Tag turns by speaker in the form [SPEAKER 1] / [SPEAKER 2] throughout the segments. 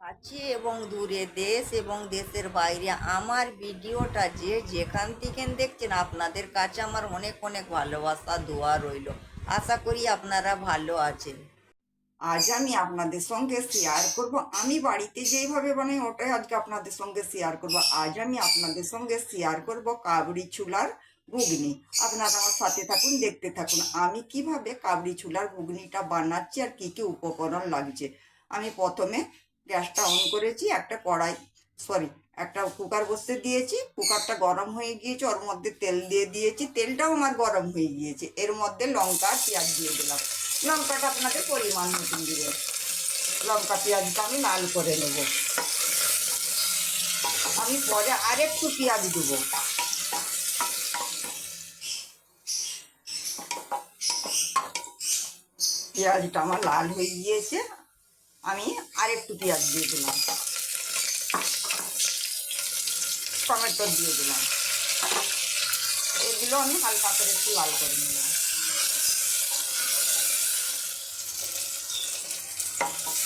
[SPEAKER 1] কাছে এবং দূরে দেশ এবং দেশের বাইরে। আমার ভিডিওটা যে যেখান থেকে দেখছেন, আপনাদের কাছে আমার অনেক অনেক ভালোবাসা, দোয়া রইল। আশা করি আপনারা ভালো আছেন।
[SPEAKER 2] আজ আমি আপনাদের সঙ্গে শেয়ার করব। আমি বাড়িতে যেইভাবে বানাই, ওটাই আজকে আপনাদের সঙ্গে শেয়ার করব। আজ আমি আপনাদের সঙ্গে শেয়ার করব কাবড়ি চুলার ঘুগনি। আপনারা আমার সাথে থাকুন, দেখতে থাকুন। আমি কীভাবে কাবড়ি চুলার ঘুগনিটা বানাচ্ছি আর কি কি উপকরণ লাগছে। আমি প্রথমে গ্যাসটা অন করেছি, একটা কড়াই সরি একটা কুকার বসতে দিয়েছি, কুকারটা গরম হয়ে গিয়েছে, ওর মধ্যে তেল দিয়ে দিয়েছি, তেলটাও আমার গরম হয়ে গিয়েছে, এর মধ্যে লঙ্কা, পেঁয়াজ দিয়ে দিলাম। লঙ্কাটা আপনাদের পরিমাণ মতন দিবেন লঙ্কা, পেঁয়াজটা আমি লাল করে নেব। আমি পরে আরেকটু পেঁয়াজ দেবো। পেঁয়াজটা আমার লাল হয়ে গিয়েছে। আমি আরেকটু পেঁয়াজ দিয়ে দিলাম। টমেটো দিয়ে দিলাম। এগুলো আমি হালকা করে একটু লাল করে নিলাম।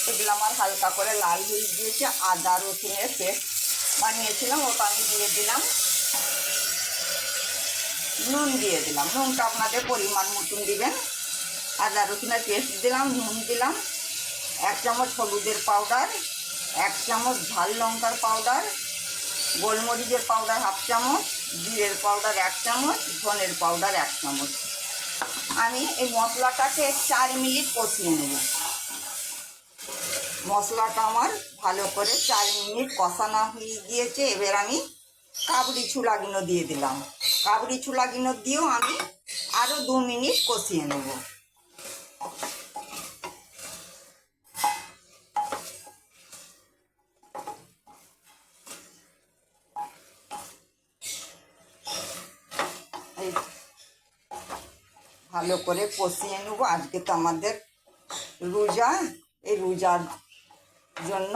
[SPEAKER 2] এগুলো আমার হালকা করে লাল হয়ে গিয়েছে, আদা, রসুনের পেস্ট বানিয়েছিলাম, ওটা আমি দিয়ে দিলাম। নুন দিয়ে দিলাম। নুনটা আপনাদের পরিমাণ মতন দিবেন। আদা, রসুনের পেস্ট দিলাম, নুন দিলাম। এক চামচ হলুদের পাউডার এক চামচ ঝাল লঙ্কার পাউডার গোলমরিচের পাউডার হাফ চামচ, জিরের পাউডার এক চামচ, ধনের পাউডার এক চামচ। আমি এই মশলাটাকে চার মিনিট কষিয়ে নেব। মশলাটা আমার ভালো করে চার মিনিট কষানো হয়ে গিয়েছে। এবার আমি কাবড়ি ছুলাগুলো দিয়ে দিলাম। কাবড়ি ছুলাগুলো দিয়েও আমি আরও দু মিনিট কষিয়ে নেব। এই ভালো করে কষিয়ে নেব। আজকে তো আমাদের রোজা, এই রোজার জন্য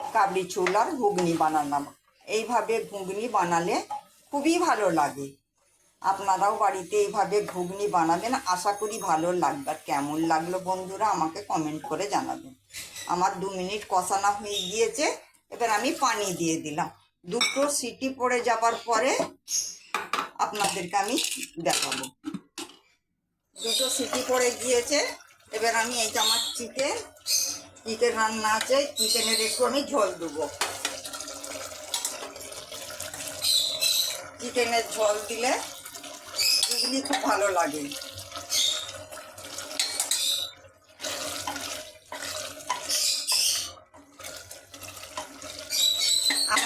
[SPEAKER 2] কাবলি চুলার ঘুগনি বানালাম। এইভাবে ঘুগনি বানালে খুবই ভালো লাগে। আপনারাও বাড়িতে এইভাবে ঘুগনি বানাবেন। আশা করি ভালো লাগবে। আর কেমন লাগল বন্ধুরা আমাকে কমেন্ট করে জানাবেন। আমার দু মিনিট কষানো হয়ে গিয়েছে। এবার আমি পানি দিয়ে দিলাম। দুটো সিটি পড়ে যাবার পরে আপনাদেরকে আমি দেখাবো। দুটো সিটি পড়ে গিয়েছে, এবার আমি এই আমার চিকেন চিকেন রান্না আছে, চিকেনের একটু আমি ঝোল দেবো। চিকেনের ঝোল দিলে এগুলি খুব ভালো লাগে।